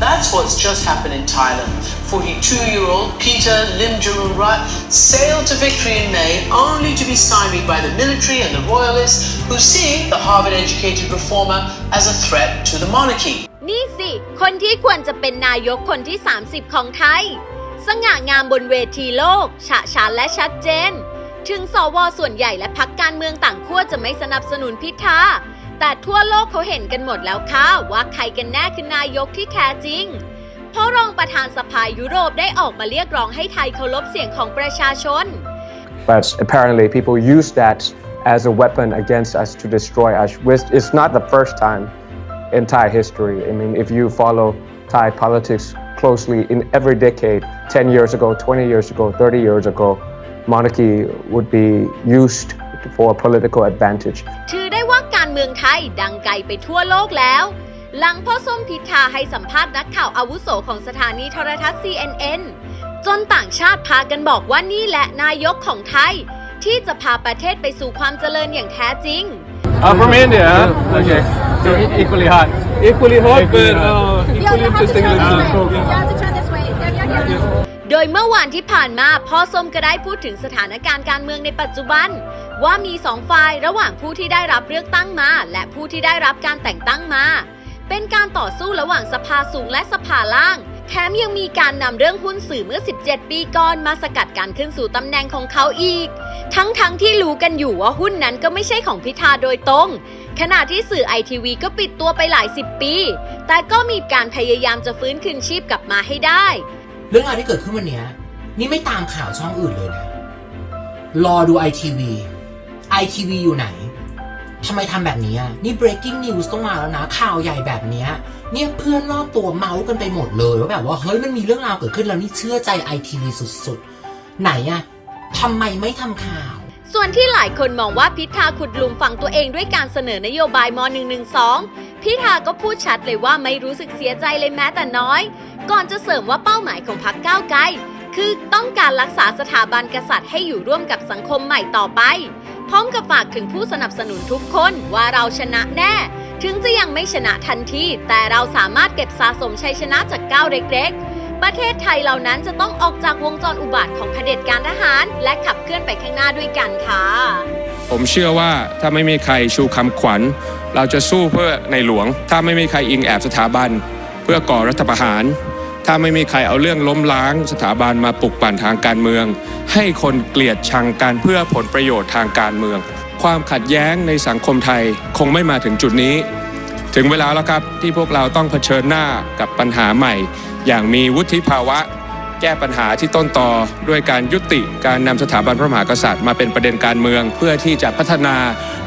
That's what's just happened in Thailand. 42-year-old Peter Limjaroenrat sailed to victory in May only to be stymied by the military and the royalists who see the Harvard-educated reformer as a threat to the monarchy. นี่สิ คนที่ควรจะเป็นนายกคนที่ 30 ของไทย สง่างามบนเวทีโลก ฉะฉานและชัดเจน ถึงสวส่วนใหญ่และพักการเมืองต่างขั้วจะไม่สนับสนุนพิธา แต่ทั่วโลกเขาเห็นกันหมดแล้วค่ะ ว่าใครกันแน่คือนายกที่แท้จริง เพราะรองประธานสภายุโรปได้ออกมาเรียกร้องให้ไทยเคารพเสียงของประชาชน But apparently, people use that as a weapon against us to destroy us, which is not the first time in Thai history. I mean, if you follow Thai politics closely, in every decade, 10 years ago, 20 years ago, 30 years ago, monarchy would be used for political advantage. ถือได้ว่ าการเมืองไทยดังไกลไปทั่วโลกแล้ว หลังพ่อส้มพิธาให้สัมภาษณ์นักข่าวอาวุโสของสถานีโทรทัศน์ CNN จนต่างชาติพากันบอกว่านี่แหละนายกของไทย ที่จะพาประเทศไปสู่ความเจริญอย่างแท้จริง I'm from India. huh? Okay. So e- equally hot. Equally hot, but uh, equally interesting. โดยเมื่อวานที่ผ่านมาพ่อส้มก็ได้พูดถึงสถานการณ์การเมืองในปัจจุบัน ว่ามีสองฝ่ายระหว่างผู้ที่ได้รับเลือกตั้งมา และผู้ที่ได้รับการแต่งตั้งมา เป็นการต่อสู้ระหว่างสภาสูงและสภาล่าง แถมยังมีการนำเรื่องหุ้นสื่อเมื่อ 17 ปีก่อนมาสกัดการขึ้นสู่ตำแหน่งของเขาอีก ทั้งๆทที่รู้กันอยู่ว่าหุ้นนั้นก็ไม่ใช่ของพิธาโดยตรงขณะที่สื่อไอทีวีก็ปิดตัวไปหลายสิบปี แต่ก็มีการพยายามจะฟื้นคืนชีพกลับมาให้ได้ เรื่องราวที่เกิดขึ้นวันนี้นี่ไม่ตามข่าวช่องอื่นเลยนะ รอดูไอทีวีไอทีวีอยู่ไหนทำไมทำแบบนี้อะนี่ breaking news ต้องมาแล้วนะ ข่าวใหญ่แบบนี้เนี่ยเพื่อนรอบตัวเมาส์กันไปหมดเลยว่าแบบว่าเฮ้ยมันมีเรื่องราวเกิดขึ้นแล้วนี่เชื่อใจไอทีวีสุดๆ ไหนอะทำไมไม่ทำข่าว ส่วนที่หลายคนมองว่าพิธาขุดหลุมฝังตัวเองด้วยการเสนอนโยบายม .112 พิธาก็พูดชัดเลยว่าไม่รู้สึกเสียใจเลยแม้แต่น้อย ก่อนจะเสริมว่าเป้าหมายของพรรคก้าวไกลคือต้องการรักษาสถาบันกษัตริย์ให้อยู่ร่วมกับสังคมใหม่ต่อไป พร้อมกับฝากถึงผู้สนับสนุนทุกคนว่าเราชนะแน่ ถึงจะยังไม่ชนะทันทีแต่เราสามารถเก็บสะสมชัยชนะจากก้าวเล็กๆ ประเทศไทยเหล่านั้นจะต้องออกจากวงจรอุบาทของเผด็จการทหาร และขับเคลื่อนไปข้างหน้าด้วยกันค่ะ ผมเชื่อว่าถ้าไม่มีใครชูคำขวัญ เราจะสู้เพื่อในหลวง ถ้าไม่มีใครอิงแอบสถาบัน เพื่อก่อรัฐประหาร ถ้าไม่มีใครเอาเรื่องล้มล้าง สถาบันมาปลุกปั่นทางการเมือง ให้คนเกลียดชังกันเพื่อผลประโยชน์ทางการเมือง ความขัดแย้งในสังคมไทยคงไม่มาถึงจุดนี้ ถึงเวลาแล้วครับที่พวกเราต้องเผชิญหน้ากับปัญหาใหม่ อย่างมีวุฒิภาวะ แก้ปัญหาที่ต้นตอด้วยการยุติการนำสถาบันพระมหากษัตริย์มาเป็นประเด็นการเมือง เพื่อที่จะพัฒนา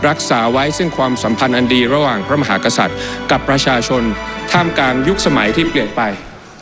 รักษาไว้ซึ่งความสัมพันธ์อันดีระหว่างพระมหากษัตริย์ กับประชาชนท่ามกลางยุคสมัยที่เปลี่ยนไป